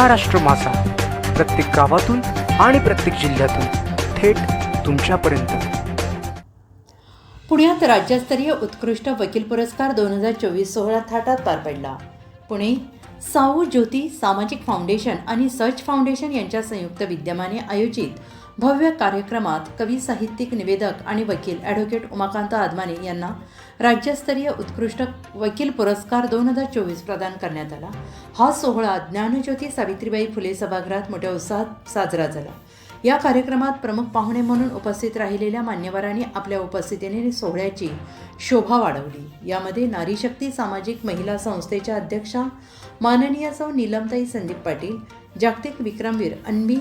महाराष्ट्र मासा प्रत्येक गावातून आणि प्रत्येक जिल्ह्यातून थेट तुमच्यापर्यंत. पुण्यात राज्यस्तरीय उत्कृष्ट वकील पुरस्कार दोन हजार चोवीस सोहळा थाटात पार पडला. पुणे साऊ ज्योती सामाजिक फाउंडेशन आणि सर्च फाउंडेशन यांच्या संयुक्त विद्यमाने आयोजित भव्य कार्यक्रमात कवी साहित्यिक निवेदक आणि वकील ॲडव्होकेट उमाकांत आदमाने यांना राज्यस्तरीय उत्कृष्ट वकील पुरस्कार दोन हजार चोवीस प्रदान करण्यात आला. हा सोहळा ज्ञानज्योती सावित्रीबाई फुले सभागृहात मोठ्या उत्साहात साजरा झाला. या कार्यक्रमात प्रमुख पाहुणे म्हणून उपस्थित राहिलेल्या मान्यवरांनी आपल्या उपस्थितीने सोहळ्याची शोभा वाढवली. यामध्ये नारी शक्ती सामाजिक महिला संस्थेच्या अध्यक्षा माननीय सौ नीलमताई संदीप पाटील जागतिक विक्रमवीर अन्वी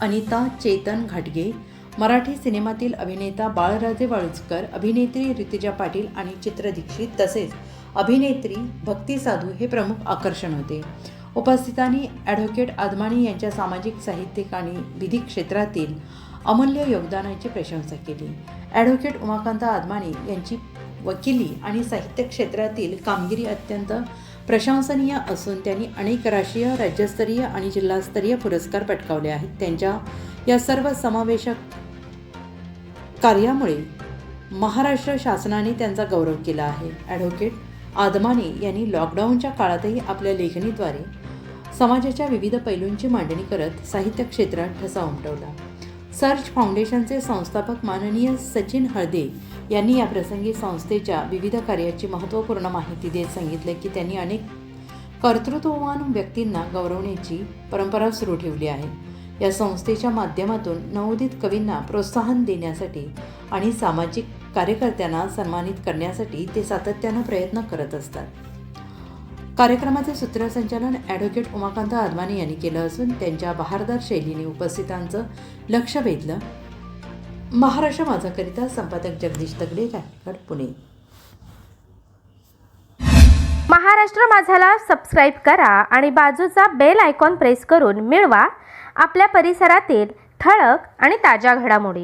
अनिता चेतन घाटगे मराठी सिनेमातील अभिनेता बाळराजे वाळुजकर अभिनेत्री ऋतिजा पाटील आणि चित्र दीक्षित तसेच अभिनेत्री भक्ती साधू हे प्रमुख आकर्षण होते. उपस्थितांनी ॲडव्होकेट आदमानी यांच्या सामाजिक साहित्यिक आणि विधी क्षेत्रातील अमूल्य योगदानाची प्रशंसा केली. ॲडव्होकेट उमाकांत आदमानी यांची वकिली आणि साहित्य क्षेत्रातील कामगिरी अत्यंत प्रशंसनीय असून त्यांनी अनेक राष्ट्रीय राज्यस्तरीय आणि जिल्हास्तरीय पुरस्कार पटकावले आहेत. त्यांच्या या सर्व समावेशक कार्यामुळे महाराष्ट्र शासनाने त्यांचा गौरव केला आहे. ॲडव्होकेट आदमाने यांनी लॉकडाऊनच्या काळातही आपल्या लेखणीद्वारे समाजाच्या विविध पैलूंची मांडणी करत साहित्य क्षेत्रात ठसा उमटवला. सर्च फाउंडेशनचे संस्थापक माननीय सचिन हळदे यांनी याप्रसंगी संस्थेच्या विविध कार्याची महत्त्वपूर्ण माहिती देत सांगितले की त्यांनी अनेक कर्तृत्ववान व्यक्तींना गौरवण्याची परंपरा सुरू ठेवली आहे. या संस्थेच्या माध्यमातून नवोदित कवींना प्रोत्साहन देण्यासाठी आणि सामाजिक कार्यकर्त्यांना सन्मानित करण्यासाठी ते सातत्यानं प्रयत्न करत असतात. कार्यक्रमाचे सूत्रसंचालन ॲडव्होकेट उमाकांत आदवानी यांनी केलं असून त्यांच्या बहारदार शैलीने उपस्थितांचं लक्ष वेधलं. महाराष्ट्र माझाकरिता संपादक जगदीश तगडे रायगड पुणे. महाराष्ट्र माझाला सबस्क्राईब करा आणि बाजूचा बेल आयकॉन प्रेस करून मिळवा. आपल्या परिसरातील ठळक आणि ताज्या घडामोडी.